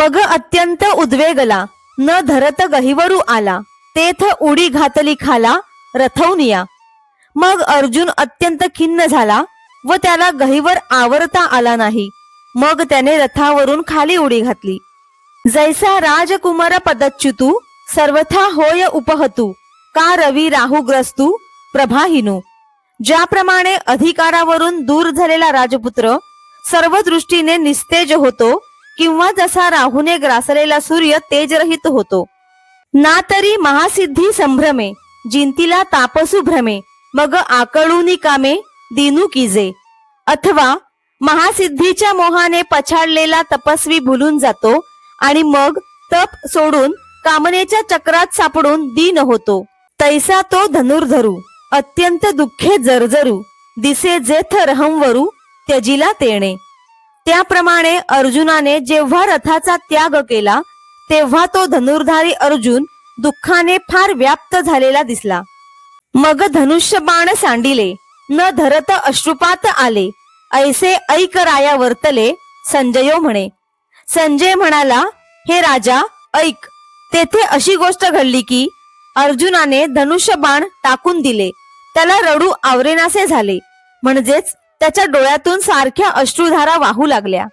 मग अत्यंत उद्वेगला न धरत गहिवरू आला. तेथ उडी घातली खाला रथवनिया मग अर्जुन अत्यंत खिन्न झाला व त्याला गहिवर आवरता आला नाही. मग त्याने रथावरून खाली उडी घातली. जैसा राजकुमार पदच्युतू सर्वथा होय उपहतू का रवी राहुग्रस्तू प्रभाहिनू. ज्याप्रमाणे अधिकारावरून दूर झालेला राजपुत्र सर्व दृष्टीने निस्तेज होतो किंवा जसा राहूने ग्रासलेला सूर्य तेजरहित होतो. ना तरी महासिद्धी संभ्रमे जिंतीला तापसू भ्रमे मग आकळूनी कामे दिनू किजे. अथवा महासिद्धीच्या मोहाने पछाडलेला तपस्वी भुलून जातो आणि मग तप सोडून कामनेच्या चक्रात सापडून दीन होतो. तैसा तो धनुर्धरू अत्यंत दुःखे जर्जरू दिसे जेथ रहमवरू त्यजिला तेणे. त्याप्रमाणे अर्जुनाने जेव्हा रथाचा त्याग केला तेव्हा तो धनुर्धारी अर्जुन दुःखाने फार व्याप्त झालेला दिसला. मग धनुष्य बाण सांडिले न धरत अश्रुपात आले ऐसे ऐक राया वर्तले संजयो म्हणे. संजय म्हणाला हे राजा ऐक तेथे अशी गोष्ट घडली की अर्जुनाने धनुष्य बाण टाकून दिले त्याला रडू आवरेनासे झाले म्हणजेच त्याच्या डोळ्यातून सारख्या अश्रुधारा वाहू लागल्या.